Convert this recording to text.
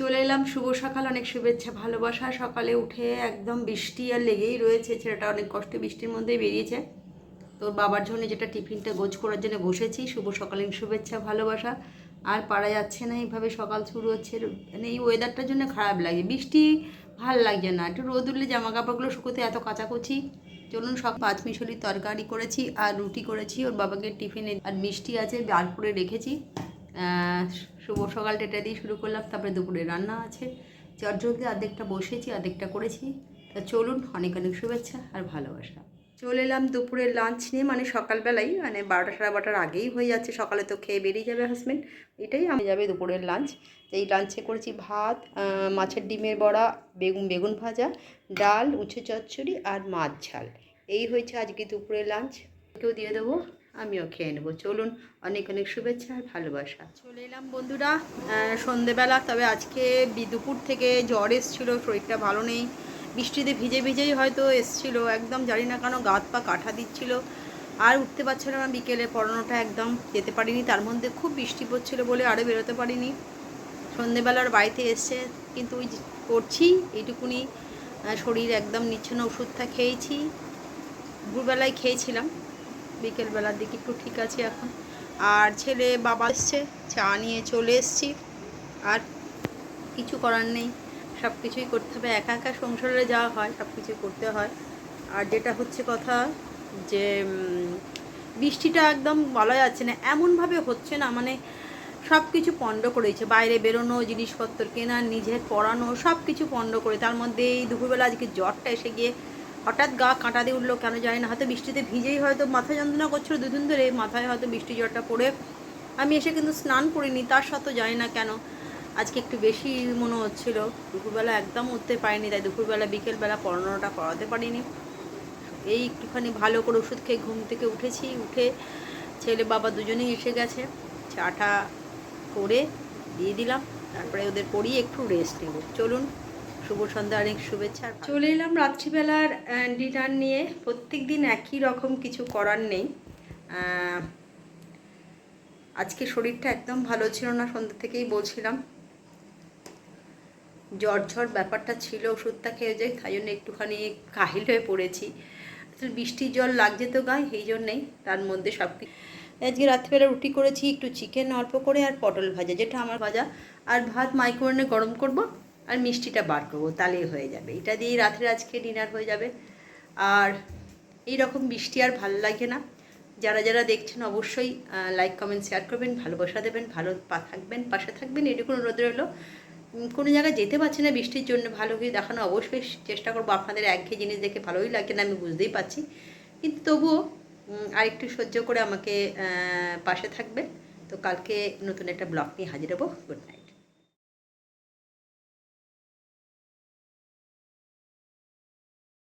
চলে এলাম। শুভ সকাল, অনেক শুভেচ্ছা, ভালোবাসা। সকালে উঠে একদম বৃষ্টি আর লেগেই রয়েছে। ছেলেটা অনেক কষ্টে বৃষ্টির মধ্যেই বেরিয়েছে। তো বাবার জন্য যেটা টিফিনটা গোছ করার জন্য বসেছি। শুভ সকালীন শুভেচ্ছা, ভালোবাসা। আর পারা যাচ্ছে না, এইভাবে সকাল শুরু হচ্ছে। মানে এই ওয়েদারটার জন্য খারাপ লাগে। বৃষ্টি ভালো লাগছে না। একটু রোদ উঠলে জামা কাপড়গুলো শুকোতে এত কাচাকুচি। চলুন, সব পাঁচ মিশলি তরকারি করেছি আর রুটি করেছি। ওর বাবাকে টিফিনে আর মিষ্টি আছে বার করে রেখেছি। শুভ সকালটা এটা দিয়ে শুরু করলাম, তারপরে দুপুরে রান্না আছে। চটজলদি অর্ধেকটা বসেছি অর্ধেকটা করেছি। তা চলুন, অনেক অনেক শুভেচ্ছা আর ভালোবাসা। চলে এলাম দুপুরের লাঞ্চ নিয়ে মানে সকালবেলাই মানে বারোটা সাড়ে বারোটার আগেই হয়ে যাচ্ছে, সকালে তো খেয়ে বেরিয়ে যাবে হাজব্যান্ড এটাই আমি যাবে দুপুরের লাঞ্চ এই লাঞ্চে করেছি ভাত মাছের ডিমের বড়া, বেগুন বেগুন ভাজা, ডাল উঁচু চচ্চড়ি আর মাছ ঝাল। এই হয়েছে আজকে দুপুরের লাঞ্চ কেউ দিয়ে দেবো। আমিও খেয়ে নেব। চলুন, অনেক অনেক শুভেচ্ছা আর ভালোবাসা। চলে এলাম বন্ধুরা সন্ধেবেলা, তবে আজকে দুপুর থেকে জ্বর এসেছিল, শরীরটা ভালো নেই। বৃষ্টিতে ভিজে ভিজেই হয়তো এসছিল, একদম জানি না কেন গাত পা কাঠা দিচ্ছিল। আর উঠতে পারছিলাম না, বিকেলে পড়ানোটা একদম যেতে পারিনি, তার মধ্যে খুব বৃষ্টি পড়ছিল বলে আরও বেরোতে পারিনি। সন্ধেবেলার বাড়িতে এসছে কিন্তু ওই করছি, এইটুকুনি শরীর একদম নিচ্ছে না ওষুধটা খেয়েছি। দুপুরবেলায় খেয়েছিলাম বিকেলবেলার দিকে একটু ঠিক আছে এখন। আর ছেলে বাবা এসছে, চা নিয়ে চলে এসছি। আর কিছু করার নেই, সব কিছুই করতে হবে। একা একা সংসারে যাওয়া হয়, সব কিছুই করতে হয়। আর যেটা হচ্ছে কথা যে বৃষ্টিটা একদম বলা যাচ্ছে না। এমনভাবে হচ্ছে না মানে সব কিছু পণ্ড করেছে। বাইরে বেরোনো, জিনিসপত্র কেনা, নিজের পড়ানো, সব কিছু পণ্ড করে। তার মধ্যে এই দুপুরবেলা আজকে জ্বরটা এসে গিয়ে হঠাৎ গা কাঁটা দিয়ে উঠল, কেন জানি না হয়তো বৃষ্টিতে ভিজেই হয়তো মাথা যন্ত্রণা করছিল দুদিন ধরে, মাথায় হয়তো বৃষ্টি জ্বরটা পড়ে। আমি এসে কিন্তু স্নান করিনি, তার সাথেও জানি না কেন। আজকে একটু বেশি মনে হচ্ছিল, দুপুরবেলা একদম উঠতে পারিনি, তাই দুপুরবেলা, বিকেলবেলা পড়ানোটা করাতে পারিনি। এই একটুখানি ভালো করে ওষুধ খেয়ে ঘুম থেকে উঠেছি, উঠে ছেলে বাবা দুজনেই এসে গেছে, চাটা করে দিয়ে দিলাম, তারপরে ওদের পড়িয়ে একটু রেস্ট নেব। চলুন। শুভ সন্ধ্যা, অনেক শুভেচ্ছা চলে এলাম রাত্রিবেলার ডিনার নিয়ে। প্রত্যেক দিন একই রকম কিছু করার নেই। আজকে শরীরটা একদম ভালো ছিল না, সন্ধ্যা থেকেই বলছিলাম। জ্বর ঝড় ব্যাপারটা ছিল, ওষুধটা খেয়ে যাই, তাই জন্য একটুখানি কাহিল হয়ে পড়েছি। আসলে বৃষ্টির জল লাগছে তো গায়ে সেই জন্যেই তার মধ্যে সব কিছু। আজকে রাত্রিবেলা রুটি করেছি, একটু চিকেন অল্প করে আর পটল ভাজা, যেটা আমার ভাজা। আর ভাত মাইক্রোওভেনে গরম করব। আর মিষ্টিটা বার করব তাহলেই হয়ে যাবে। এটা দিয়েই রাত্রে আজকে ডিনার হয়ে যাবে। আর এই রকম বৃষ্টি আর ভালো লাগে না। যারা যারা দেখছেন অবশ্যই লাইক কমেন্ট শেয়ার করবেন, ভালোবাসা দেবেন, ভালো পা থাকবেন, পাশে থাকবেন, এটুকু অনুরোধ রইল। কোনো জায়গায় যেতে পারছি না বৃষ্টির জন্য, ভালো করে দেখানো অবশ্যই চেষ্টা করব। আপনাদের একঘেয়ে জিনিস দেখে ভালোই লাগে না, আমি বুঝতেই পারছি। কিন্তু তবুও আরেকটু সহ্য করে আমাকে পাশে থাকবেন। তো কালকে নতুন একটা ব্লগ নিয়ে হাজির হব। Good night